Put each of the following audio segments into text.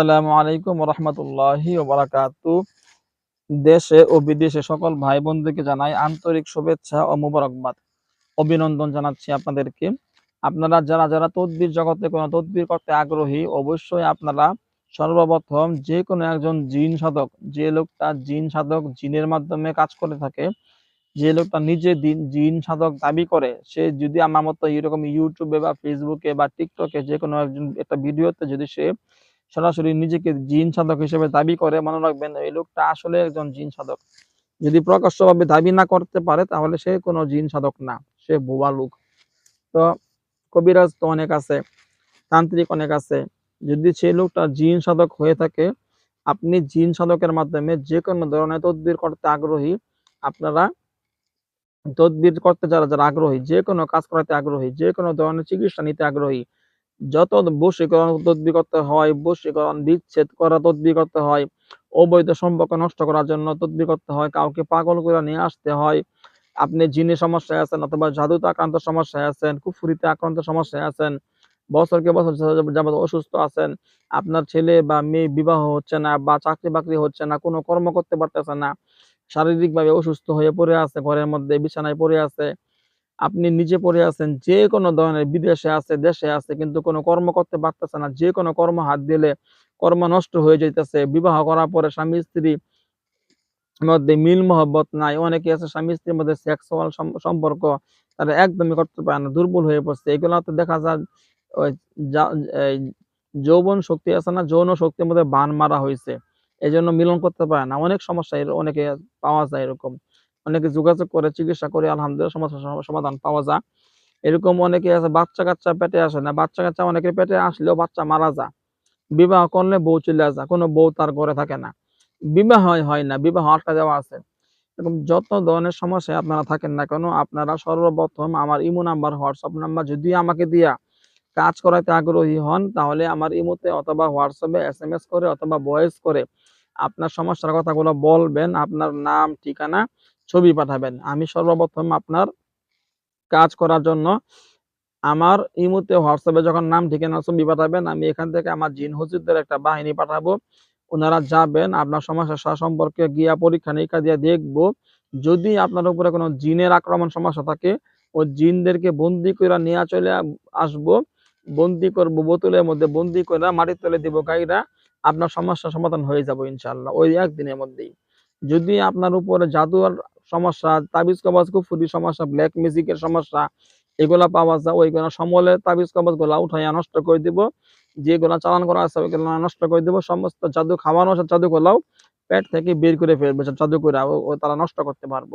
আসসালামু আলাইকুম রহমতুল্লাহি বারাকাতু দেশে ও বিদেশে সকল ভাই বোনদেরকে জানাই আন্তরিক শুভেচ্ছা ও মুবারকবাদ। অভিনন্দন জানাচ্ছি আপনাদেরকে। আপনারা যারা যারা তদবির জগতে কোনো তদবির করতে আগ্রহী, অবশ্যই আপনারা সর্বপ্রথম যে কোনো একজন জিন সাধক, যে লোকটা জিন সাধক জিনের মাধ্যমে কাজ করে থাকে, যে লোকটা নিজে দিন, জিন সাধক দাবি করে, সে যদি আমার মতো এরকম ইউটিউবে বা ফেসবুকে বা টিকটকে যে কোনো একজন একটা ভিডিওতে যদি সে সরাসরি নিজেকে জিন সাধক হিসেবে দাবি করে, মনে রাখবেন এই লোকটা আসলে একজন জিন সাধক। যদি প্রকাশ্যভাবে দাবি না করতে পারে, তাহলে সে কোনো জিন সাধক না, সে ভুয়া লোক। তো কবিরাজ তো অনেক আছে, তান্ত্রিক অনেক আছে। যদি সেই লোকটা জিন সাধক হয়ে থাকে, আপনি জিন সাধকের মাধ্যমে যে কোনো ধরনের তদবির করতে আগ্রহী, আপনারা তদবির করতে যারা যারা আগ্রহী যে কোনো কাজ করাতে আগ্রহী যে কোনো ধরনের চিকিৎসা নিতে আগ্রহী যত বশীকরণ তদবির করতে হয়, বশীকরণ, বিচ্ছেদ করা তদবির করতে হয়, অবৈধ সম্পর্ক নষ্ট করার জন্য তদবির করতে হয়, কাউকে পাগল করে নিয়ে আসতে হয়। আপনি জিনের সমস্যায় আছেন অথবা জাদুতে আক্রান্ত সমস্যায় আছেন, কুফুরিতে আক্রান্ত সমস্যায় আছেন, বছরকে বছর যাবত অসুস্থ আছেন, আপনার ছেলে বা মেয়ে বিবাহ হচ্ছে না বা চাকরি বাকরি হচ্ছে না, কোনো কর্ম করতে পারতেছে না, শারীরিকভাবে অসুস্থ হয়ে পড়ে আছে, ঘরের মধ্যে বিছানায় পড়ে আছে আপনি নিজে পড়ে আছেন, যে কোনো ধরনের বিদেশে আছে, দেশে আছে, কিন্তু কোনো কর্ম করতে পারতেছে না, যে কোনো কর্ম হাত দিলে কর্ম নষ্ট হয়ে যাইতেছে, বিবাহ করার পরে স্বামী স্ত্রী মধ্যে মিল মহব্বত নাই, অনেকে আছে স্বামী স্ত্রীর মধ্যে সেক্সুয়াল সম্পর্ক তারা একদমই করতে পারে না, দুর্বল হয়ে পড়ছে এগুলো তো দেখা যায় ওই যৌবন শক্তি আছে না, যৌন শক্তির মধ্যে বান মারা হয়েছে এই মিলন করতে পারে না, অনেক সমস্যা অনেকে পাওয়া যায় এরকম। অনেকে যোগাযোগ করে, চিকিৎসা করে, আলহামদুলিল্লাহ সমস্যার সমাধান পাওয়া যায়। এরকম অনেকে আছে, বাচ্চা কাচ্চা পেটে আসে না। বাচ্চা কাচ্চা অনেকের পেটে আসলেও বাচ্চা মারা যায়। বিবাহ করলে বউ চলে আসা কোনো বউ তার ঘরে থাকে না। বিবাহ হয় না, বিবাহ আটকা দেওয়া আছে। এরকম যত ধরনের সমস্যায় আপনারা থাকেন না কেন, আপনারা সর্বপ্রথম আমার ইমো নাম্বার, হোয়াটসঅ্যাপ নাম্বার যদি আমাকে দিয়া কাজ করাতে আগ্রহী হন, তাহলে আমার ইমোতে অথবা হোয়াটসঅ্যাপে এস এম এস করে অথবা ভয়েস করে আপনার সমস্যার কথাগুলো বলবেন। আপনার নাম, ঠিকানা ছবি পাঠাবেন। আমি সর্বপ্রথম আপনার কাজ করার জন্য আমার ইমুতে হোয়াটসঅ্যাপে যখন নাম, ঠিকানা, ছবি পাঠাবেন, আমি এখান থেকে আমার জিন হুজুরদের একটা বাহিনী পাঠাবো। ওনারা যাবেন, আপনার সমস্যা সম্পর্কে গিয়া পরীক্ষা, নিরীক্ষা দিয়ে দেখব। যদি আপনার উপরে কোনো জিনের আক্রমণ সমস্যা থাকে ও জিনদেরকে বন্দি করে নিয়ে চলে আসব। বন্দি করব, বোতলের মধ্যে বন্দি করে মাটির তলে দিব, গাইরা আপনার সমস্যার সমাধান হয়ে যাব ইনশাল্লাহ ওই একদিনের মধ্যেই। যদি আপনার উপরে জাদুর সমস্যা, তাবিজ কবাজ কুফুরি সমস্যা ব্ল্যাক মিউজিকের সমস্যা, এগুলা পাওয়া যায়, ওইগুলো সমলে তাবিজ কবাজগুলা উঠাইয়া নষ্ট করে দিব। যেগুলা চালান করা আছে, ওইগুলো নষ্ট করে দিব। সমস্ত জাদু খাওয়ানো জাদু গুলাও পেট থেকে বের করে ফেলবে জাদু করে তারা নষ্ট করতে পারব।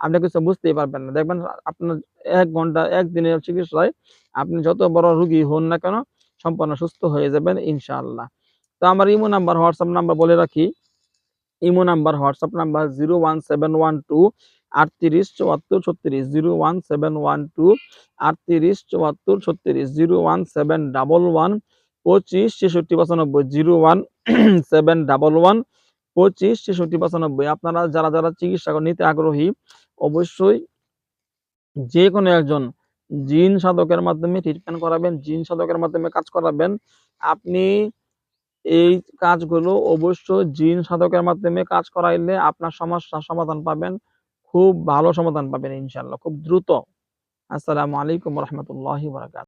আপনি কিছু বুঝতেই পারবেন না। দেখবেন আপনার এক ঘণ্টা একদিনের চিকিৎসায় আপনি যত বড় রুগী হন না কেন, সম্পূর্ণ সুস্থ হয়ে যাবেন ইনশাআল্লাহ। তো আমার ইমো নাম্বার, হোয়াটসঅ্যাপ নাম্বার বলে রাখি। Imo number WhatsApp number zero one seven one two আটত্রিশ চুয়াত্তর ছত্রিশ zero one seven one two আটত্রিশ চুয়াত্তর ছত্রিশ zero one seven double one পঁচিশ ছেষট্টি পঁচানব্বই zero one seven double one পঁচিশ ছেষট্টি পঁচানব্বই আপনারা যারা যারা চিকিৎসা নিতে আগ্রহী অবশ্যই যে কোনো একজন জিন সাধকের মাধ্যমে ট্রিটমেন্ট করাবেন জিন সাধকের মাধ্যমে কাজ করাবেন আপনি এই কাজগুলো অবশ্য জিন সাধকের মাধ্যমে কাজ করাইলে আপনার সমস্যার সমাধান পাবেন, খুব ভালো সমাধান পাবেন ইনশাল্লাহ খুব দ্রুত। আসসালামু আলাইকুম রহমতুল্লাহ বারাকাত